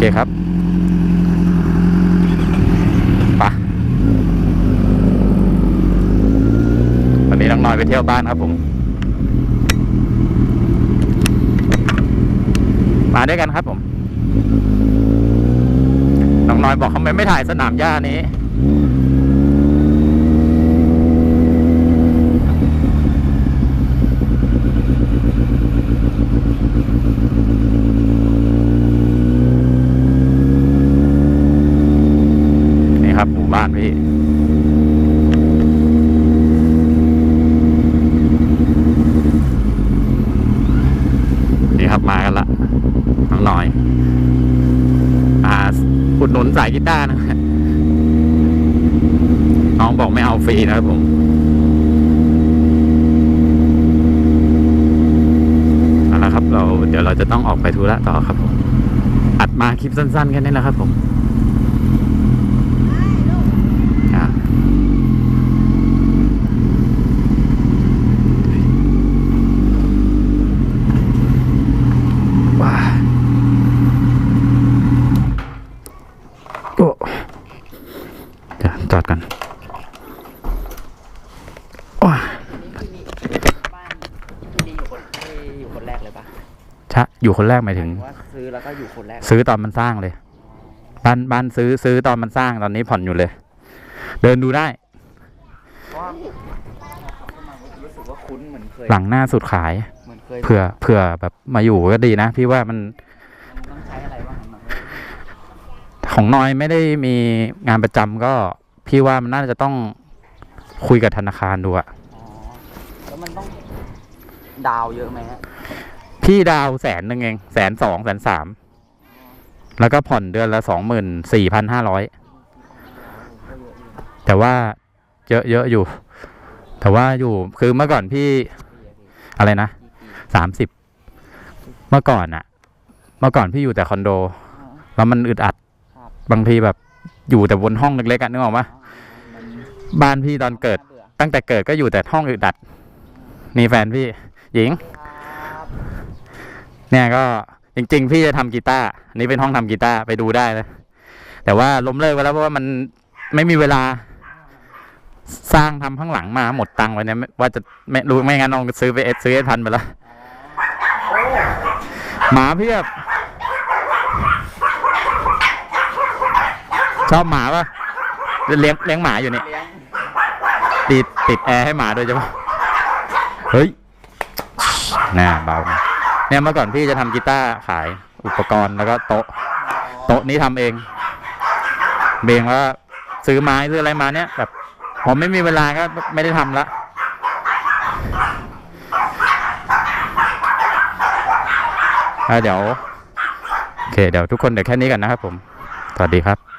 เคครับไปะวันนี้น้องน้อยไปเที่ยวบ้านครับผม มาด้วยกันครับผม น้องน้อยบอกทำไมไม่ถ่ายสนามหญ้านี้ครับหมู่บ้านพี่ นี่ ครับมากันละน้องหน่อย อ่าอุดหนุนสายกีตาร์นะน้องบอกไม่เอาฟรีนะครับผมเอาละครับ เราเดี๋ยวเราจะต้องออกไปธุระต่อครับผมอัดมาคลิปสั้นๆแค่นี้นะครับผม อะว้าโอ้ เดี๋ยวจอดกันว้านี่พี่มีบ้านพี่ดีอยู่คนที่อยู่คนแรกเลยปะชะอยู่คนแรกหมายถึง ว่าซื้อแล้วก็อยู่คนแรกซื้อตอนมันสร้างเลย บ้านบ้านซื้อซื้อตอนมันสร้างตอนนี้ผ่อนอยู่เลย เดินดูได้เพราะว่ารู้สึกว่าคุ้นเหมือนเคยหลังหน้าสุดขาย เหมือนเคยเผื่อเผื่อแบบมาอยู่ก็ดีนะ พี่ว่ามันมันต้องใช้อะไรบ้างครับของน้อยไม่ได้มีงานประจำก็ พี่ว่ามันน่าจะต้องคุยกับธนาคารดูอะอ๋อแล้วมันต้องดาวเยอะไหมฮะพี่ดาวแสนหนึ่งเองแสนสองแสนสามแล้วก็ผ่อนเดือนละสองหมื่นสี่พันห้าร้อยก็เยอะอยู่แต่ว่าเยอะเยอะอยู่ แต่ว่าอยู่คือเมื่อก่อนพี่พี่อะพี่อะไรนะกี่ปีสามสิบเมื่อก่อนอะเมื่อก่อนพี่อยู่แต่คอนโดอ๋อแล้วมันอึดอัดครับบางทีแบบ อยู่แต่บนห้องเล็กๆอะนึกออกปะมันบ้านพี่ตอนเกิดบื่อตั้งแต่เกิดก็อยู่แต่ห้องอึดอัด นี่แฟนพี่ หญิงครับเนี่ยก็จริง ๆ พี่จะทำกีตาร์อันนี้เป็นห้องทำกีตาร์ไปดูได้เลยแต่ว่าล้มเลิกไปแล้วเพราะว่ามันไม่มีเวลาสร้างทำข้างหลังมาหมดตังค์ไปเนี่ยไม่ว่าจะไม่รู้ไม่งั้นน้องซื้อไปเอสซื้อเอสพันไปแล้วโอ้หมาเพียบ ชอบหมาปะเลี้ยงเลี้ยงหมาอยู่เนี่ยเลี้ยงติดติดแอร์ให้หมาด้วยใช่ปะเฮ้ยน่าเบานะเนี่ยเมื่อก่อนพี่จะทำกีตาร์ขายอุปกรณ์แล้วก็โต๊ะ โต๊ะนี้ทำเองเบงว่าซื้อไม้ซื้ออะไรมาเนี่ยแบบผมไม่มีเวลาก็ไม่ได้ทำละอะเดี๋ยว โอเค เดี๋ยวทุกคนเดี๋ยวแค่นี้กันนะครับผม สวัสดีครับ